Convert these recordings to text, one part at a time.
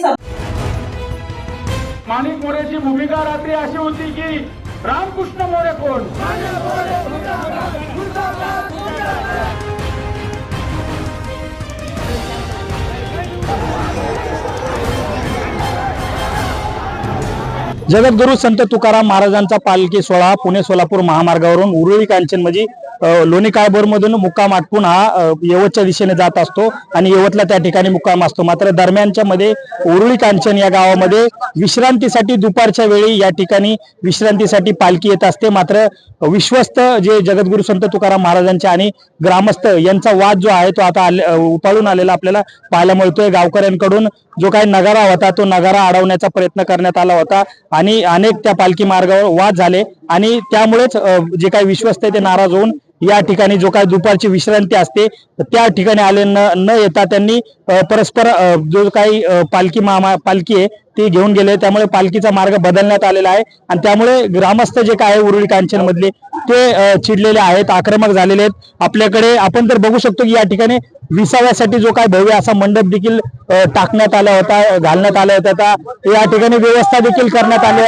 सब माणिक मोरेची भूमिका रात्री अशी होती की रामकृष्ण मोरे कोण? जगद्गुरु संत तुकाराम महाराजांचा पालखी सोहळा पुणे सोलापूर महामार्गावरून उरुळी कांचन म्हणजे लोणी काळभोरमधून मुक्काम आटपून हा यवतच्या दिशेने जात असतो आणि यवतला त्या ठिकाणी मुक्काम असतो. मात्र दरम्यानच्या मध्ये उरुळी कांचन या गावामध्ये विश्रांतीसाठी दुपारच्या वेळी या ठिकाणी विश्रांतीसाठी पालखी येत असते. मात्र विश्वस्त जे जगद्गुरु संत तुकाराम महाराजांचे आणि ग्रामस्थ यांचा वाद जो आहे तो आता आले- आलेला आपल्याला पाहायला मिळतोय. गावकऱ्यांकडून जो काही नगारा होता तो नगारा अडवण्याचा प्रयत्न करण्यात आला होता आणि अनेक त्या पालखी मार्गावर वाद झाले आणि त्यामुळेच जे काही विश्वस्त आहे ते नाराज होऊन या ठिकाणी जो काय दुपारची विश्रांती असते त्या ठिकाणी आले न न येता त्यांनी परस्पर जो काही पालखी मामा पालखी आहे ती घेऊन गेले. त्यामुळे पालखीचा मार्ग बदलण्यात आलेला आहे. आणि त्यामुळे ग्रामस्थ जे काय आहे उरुळी कांचन मधले ते चिडलेले आहेत आक्रमक झालेले आहेत. आपल्याकडे आपण तर बघू शकतो की या ठिकाणी विसाव्यासाठी जो काय भव्य असा मंडप देखील टाकण्यात आला होता घालण्यात आला होता. त्या- या ठिकाणी व्यवस्था देखील करण्यात आली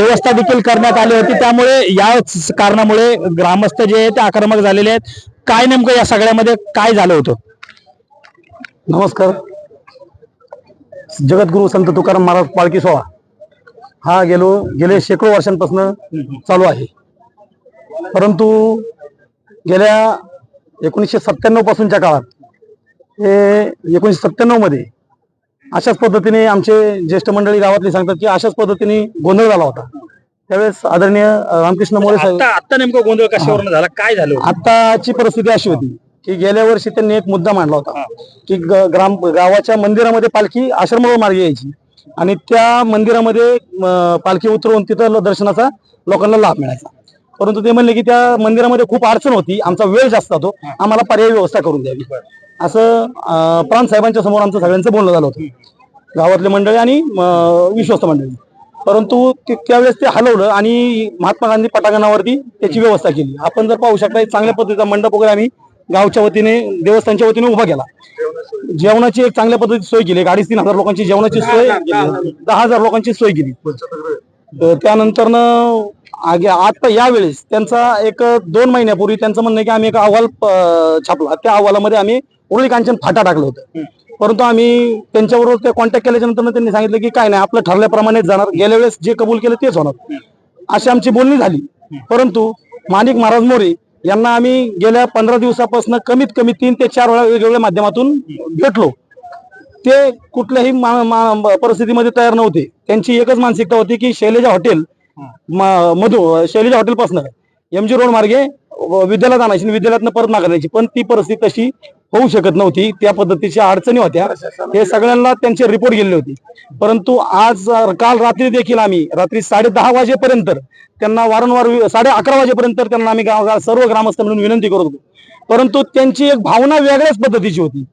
व्यवस्था देखील करण्यात आली होती. त्यामुळे या कारणामुळे ग्रामस्थ जे आहेत ते आक्रमक झालेले आहेत. काय नेमकं या सगळ्यामध्ये काय झालं होतं? नमस्कार. जगद्गुरु संत तुकाराम महाराज पालखी सोहळा. हा गेलो गेले शेकडो वर्षांपासून चालू आहे. परंतु गेल्या एकोणीसशे सत्त्याण्णव पासूनच्या काळात हे एकोणीसशे सत्त्याण्णवमध्ये अशाच पद्धतीने आमचे ज्येष्ठ मंडळी गावातले सांगतात की अशाच पद्धतीने गोंधळ झाला होता. त्यावेळेस आदरणीय रामकृष्ण मोरे साहेब आता नेमकं गोंधळ कशावरून झाला? काय झालं? आताची परिस्थिती अशी होती की गेल्या वर्षी त्यांनी एक मुद्दा मांडला होता की ग्राम गावाच्या मंदिरामध्ये पालखी आश्रमावर मार्गे यायची आणि त्या मंदिरामध्ये पालखी उतरवून तिथं दर्शनाचा लोकांना लाभ मिळायचा. परंतु ते म्हणले की त्या मंदिरामध्ये खूप अडचण होती आमचा वेळ जास्त जातो आम्हाला पर्यायी व्यवस्था करून द्यावी. असं अं, प्रांत साहेबांच्या समोर आमचं सगळ्यांचं बोलणं झालं होतं. गावातले मंडळी आणि विश्वस्त मंडळी. परंतु त्यावेळेस ते हलवलं आणि महात्मा गांधी पटांगणावरती त्याची व्यवस्था केली. आपण जर पाहू शकता चांगल्या पद्धतीचा मंडप वगैरे आम्ही गावच्या वतीने देवस्थानच्या वतीने उभा केला. जेवणाची एक चांगल्या पद्धतीची सोय केली. एक अडीच तीन हजार लोकांची जेवणाची सोय केली. दहा हजार लोकांची सोय केली. तर त्यानंतर आगे आता यावेळेस त्यांचा एक दोन महिन्यापूर्वी त्यांचं म्हणणं की आम्ही एक अहवाल छापला. त्या अहवालामध्ये आम्ही उरळी कांचन फाटा टाकलं होतं. परंतु आम्ही त्यांच्याबरोबर ते कॉन्टॅक्ट केल्याच्यानंतर त्यांनी सांगितलं की काय नाही आपलं ठरल्याप्रमाणेच जाणार. गेल्या वेळेस जे कबूल केलं तेच होणार. अशी आमची बोलणी झाली. परंतु माणिक महाराज मोरे यांना आम्ही गेल्या पंधरा दिवसापासून कमीत कमी तीन ते चार वेळा वेगवेगळ्या माध्यमातून भेटलो. ते कुठल्याही परिस्थितीमध्ये तयार नव्हते. त्यांची एकच मानसिकता होती की Shaileja hotel Madhu Shaileja hotel MG M G road मार्गे विद्यालयात आणायची आणि विद्यालयातनं परत मागायची पण ती परिस्थिती तशी होऊ शकत नव्हती. त्या पद्धतीच्या अडचणी होत्या. हे सगळ्यांना त्यांचे रिपोर्ट गेले होते. परंतु आज काल रात्री देखील आम्ही रात्री साडे दहा वाजेपर्यंत त्यांना वारंवार साडे अकरा वाजेपर्यंत त्यांना आम्ही सर्व ग्रामस्थ म्हणून विनंती करत होतो. परंतु त्यांची एक भावना वेगळ्याच पद्धतीची होती.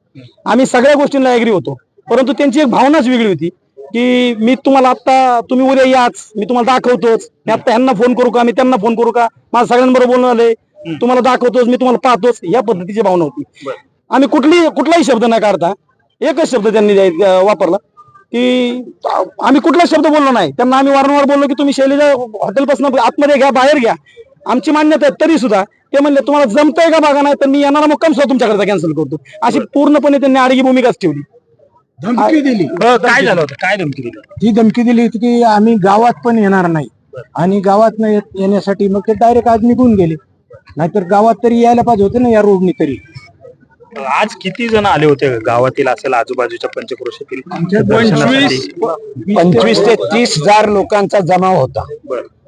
आम्ही सगळ्या गोष्टींना ऍग्री होतो. परंतु त्यांची एक भावनाच वेगळी होती. की मी तुम्हाला आता तुम्ही उद्या याच मी तुम्हाला दाखवतोच. मी आता ह्यांना फोन करू का? मी त्यांना फोन करू का? माझं सगळ्यांबरोबर बोलणं आलंय तुम्हाला दाखवतोच मी तुम्हाला पाहतोच. या पद्धतीची भावना होती. आम्ही कुठली कुठलाही शब्द न काढता. एकच शब्द त्यांनी वापरला. की आम्ही कुठला शब्द बोललो नाही. त्यांना आम्ही वारंवार बोललो की तुम्ही शैलेजा हॉटेलपासून आतमध्ये घ्या बाहेर घ्या. आमची मान्यता आहे तरी सुद्धा ते म्हणले तुम्हाला जमतंय का बघा नाही? तर मी येणारा मुक्काम सुद्धा तुमच्याकडे कॅन्सल करतो. अशी पूर्णपणे त्यांनी आडगी भूमिकाच ठेवली. धमकी दिली. काय झालं होतं? काय धमकी दिली? ती धमकी दिली होती की आम्ही गावात पण येणार नाही. आणि गावात नाही येण्यासाठी मग ते डायरेक्ट आज निघून गेले. नाहीतर गावात तरी यायला पाहिजे होते ना या रोडनी तरी. आज किती जण आले होते गावातील असेल आजूबाजूच्या पंचक्रोशीतील? दर्शनासाठी? पंचवीस ते तीस हजार लोकांचा जमाव होता.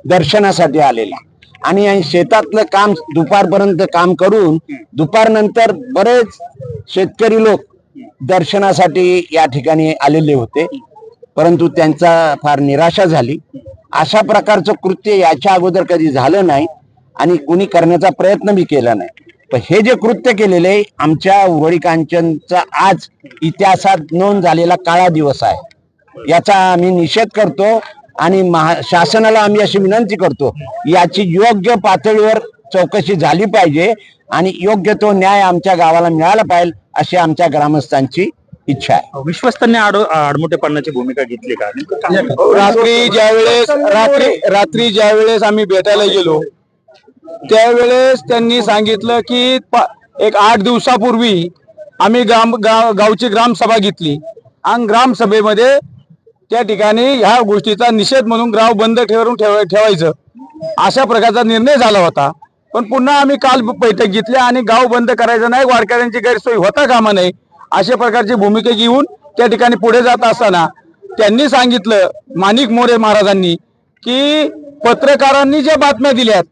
दर्शनासाठी आलेला. आणि शेतातलं काम दुपारपर्यंत काम करून दुपारनंतर बरेच शेतकरी लोक दर्शनासाठी या ठिकाणी आलेले होते. परंतु त्यांचा फार निराशा झाली. अशा प्रकारचं कृत्य याच्या अगोदर कधी झालं नाही आणि कुणी करण्याचा प्रयत्न बी केला नाही. पण हे जे कृत्य केलेले आमच्या उघडी कांचनचा आज इतिहासात नोंद झालेला काळा दिवस आहे. याचा आम्ही निषेध करतो आणि महा शासनाला आम्ही अशी विनंती करतो याची योग्य पातळीवर चौकशी झाली पाहिजे आणि योग्य तो न्याय आमच्या गावाला मिळाला पाहिजे. अशी आमच्या ग्रामस्थांची इच्छा आहे. विश्वस्तांनी आड आडमोठेपणाची भूमिका घेतली का? रात्री ज्यावेळेस रात्री रात्री ज्यावेळेस आम्ही भेटायला गेलो त्यावेळेस त्यांनी सांगितलं की एक आठ दिवसापूर्वी आम्ही ग्राम गाव गावची ग्रामसभा घेतली. आणि ग्रामसभेमध्ये त्या ठिकाणी ह्या गोष्टीचा निषेध म्हणून गाव बंद ठेवून ठेव ठेवायचं. अशा प्रकारचा निर्णय झाला होता. पण पुन्हा आम्ही काल बैठक घेतली आणि गाव बंद करायचं नाही वारकऱ्यांची गैरसोय होता कामा नये अशा प्रकारची भूमिका घेऊन त्या ठिकाणी पुढे जात असताना त्यांनी सांगितलं माणिक मोरे महाराजांनी की पत्रकारांनी ज्या बातम्या दिल्यात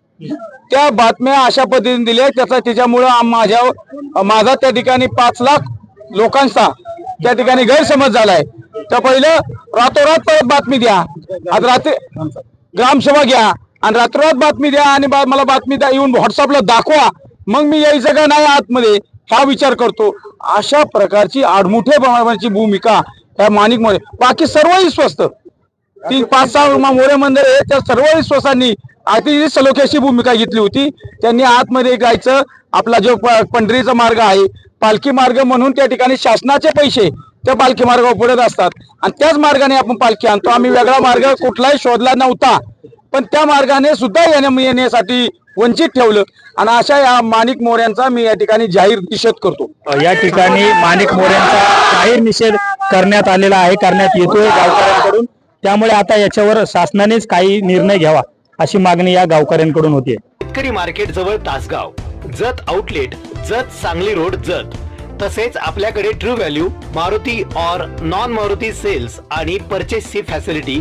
त्या बातम्या अशा पद्धतीने दिल्या त्याचा त्याच्यामुळं माझ्या माझा त्या ठिकाणी पाच लाख लोकांचा त्या ठिकाणी गैरसमज झालाय. तर पहिलं रातोरात परत बातमी द्या. आज रात्री ग्रामसभा घ्या. आणि रात्रोरात बातमी द्या आणि बा- मला बातमी द्या. येऊन व्हॉट्सअपला दाखवा. मग मी यायचं का नाही आतमध्ये? हा विचार करतो. अशा प्रकारची आडमुठे भूमिका या माणिक मोरे बाकी सर्वही स्वस्त. तीन पाच सहा मोरे मंदिर आहे. त्या सर्व विश्वासांनी अतिशय सलोख्याची भूमिका घेतली होती. त्यांनी आतमध्ये जायचं. आपला जो पंढरीचा मार्ग आहे पालखी मार्ग म्हणून त्या ठिकाणी शासनाचे पैसे त्या पालखी मार्गावर पडत असतात. आणि त्याच मार्गाने आपण पालखी आणतो. आम्ही वेगळा मार्ग कुठलाही शोधला नव्हता. पण त्या मार्गाने सुद्धा येण्या येण्यासाठी वंचित ठेवलं. आणि अशा या माणिक मोऱ्यांचा मी या ठिकाणी जाहीर निषेध करतो. या ठिकाणी माणिक मोऱ्यांचा जाहीर निषेध करण्यात आलेला आहे करण्यात येतोय गावकऱ्यांकडून. त्यामुळे आता याच्यावर शासनानेच काही निर्णय घ्यावा अशी मागणी या गावकऱ्यांकडून होतीये. शेतकरी मार्केट जवळ तासगाव जत आउटलेट जत सांगली रोड जत. तसेच आपल्याकडे true value Maruti or non Maruti sales आणि परचेसची facility